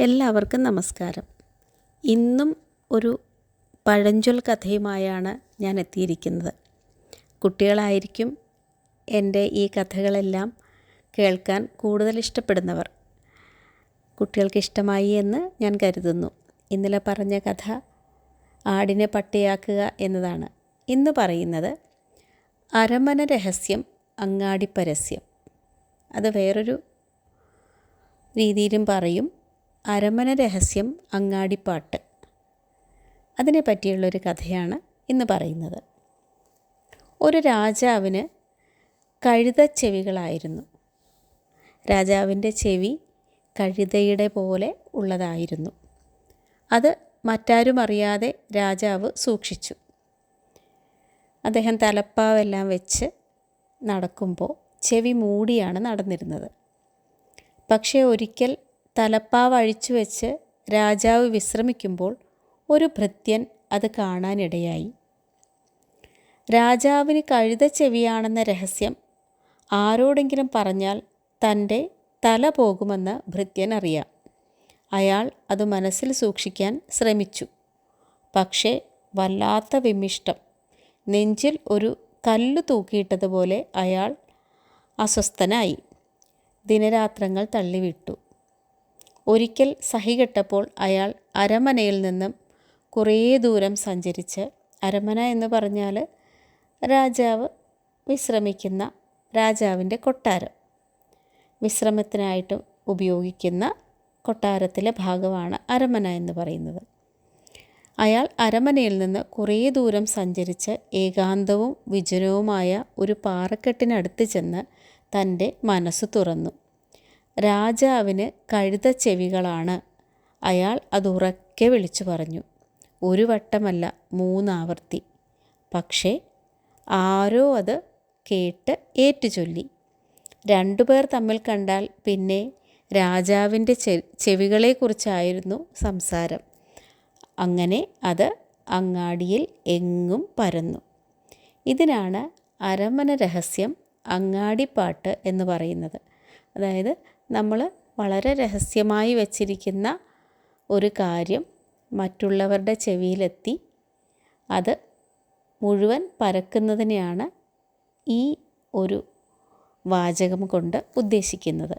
എല്ലാവർക്കും നമസ്കാരം. ഇന്നും ഒരു പഴഞ്ചൊൽ കഥയുമായാണ് ഞാൻ എത്തിയിരിക്കുന്നത്. കുട്ടികളായിരിക്കും എന്റെ ഈ കഥകളെല്ലാം കേൾക്കാൻ കൂടുതൽ ഇഷ്ടപ്പെടുന്നവർ. കുട്ടികൾക്ക് ഇഷ്ടമായി എന്ന് ഞാൻ കരുതുന്നു. ഇന്നലെ പറഞ്ഞ കഥ ആടിനെ പട്ടിയാക്കുക എന്നതാണ്. ഇന്ന് പറയുന്നത് അരമന രഹസ്യം അങ്ങാടി പരസ്യം. അത് വേറൊരു രീതിയിലും പറയും. അരമന രഹസ്യം അങ്ങാടിപ്പാട്ട്. അതിനെ പറ്റിയുള്ളൊരു കഥയാണ് ഇന്ന് പറയുന്നത്. ഒരു രാജാവിന് കഴുതച്ചെവികളായിരുന്നു രാജാവിന്റെ ചെവി കഴുതയുടെ പോലെ ഉള്ളതായിരുന്നു. അത് മറ്റാരും അറിയാതെ രാജാവ് സൂക്ഷിച്ചു. അദ്ദേഹം തലപ്പാവെല്ലാം വെച്ച് നടക്കുമ്പോൾ ചെവി മൂടിയാണ് നടന്നിരുന്നത്. പക്ഷേ ഒരിക്കൽ തലപ്പാവ് അഴിച്ചു വെച്ച് രാജാവ് വിശ്രമിക്കുമ്പോൾ ഒരു ഭൃത്യൻ അത് കാണാനിടയായി. രാജാവിന് കഴുത ചെവിയാണെന്ന രഹസ്യം ആരോടെങ്കിലും പറഞ്ഞാൽ തന്റെ തല പോകുമെന്ന് ഭൃത്യൻ അറിയാം. അയാൾ അത് മനസ്സിൽ സൂക്ഷിക്കാൻ ശ്രമിച്ചു. പക്ഷേ വല്ലാത്ത വിമിഷ്ടം നെഞ്ചിൽ ഒരു കല്ല് തൂക്കിയിട്ടതുപോലെ അയാൾ അസ്വസ്ഥനായി. ദിനരാത്രങ്ങൾ തള്ളിവിട്ടു. ഒരിക്കൽ സഹികെട്ടപ്പോൾ അയാൾ അരമനയിൽ നിന്നും കുറേ ദൂരം സഞ്ചരിച്ച് അരമന എന്ന് പറഞ്ഞാൽ രാജാവ് വിശ്രമിക്കുന്ന രാജാവിന്റെ കൊട്ടാരം. വിശ്രമത്തിനായിട്ട് ഉപയോഗിക്കുന്ന കൊട്ടാരത്തിലെ ഭാഗമാണ് അരമന എന്ന് പറയുന്നത്. അയാൾ അരമനയിൽ നിന്ന് കുറേ ദൂരം സഞ്ചരിച്ച് ഏകാന്തവും വിജനവുമായ ഒരു പാറക്കെട്ടിനടുത്ത് ചെന്ന് തന്റെ മനസ്സ് തുറന്നു. രാജാവിന് കഴുത ചെവികളാണ്. അയാൾ അത് ഉറക്കെ വിളിച്ചു പറഞ്ഞു. ഒരു വട്ടമല്ല മൂന്നാവർത്തി. പക്ഷേ ആരോ അത് കേട്ട് ഏറ്റുചൊല്ലി. രണ്ടുപേർ തമ്മിൽ കണ്ടാൽ പിന്നെ രാജാവിന്റെ ചെ ചെവികളെക്കുറിച്ചായിരുന്നു സംസാരം. അങ്ങനെ അത് അങ്ങാടിയിൽ എങ്ങും പരന്നു. ഇതിനാണ് അരമന രഹസ്യം അങ്ങാടിപ്പാട്ട് എന്ന് പറയുന്നത്. അതായത് നമ്മൾ വളരെ രഹസ്യമായി വച്ചിരിക്കുന്ന ഒരു കാര്യം മറ്റുള്ളവരുടെ ചെവിയിലെത്തി അത് മുഴുവൻ പരക്കുന്നതിനെയാണ് ഈ ഒരു വാചകം കൊണ്ട് ഉദ്ദേശിക്കുന്നത്.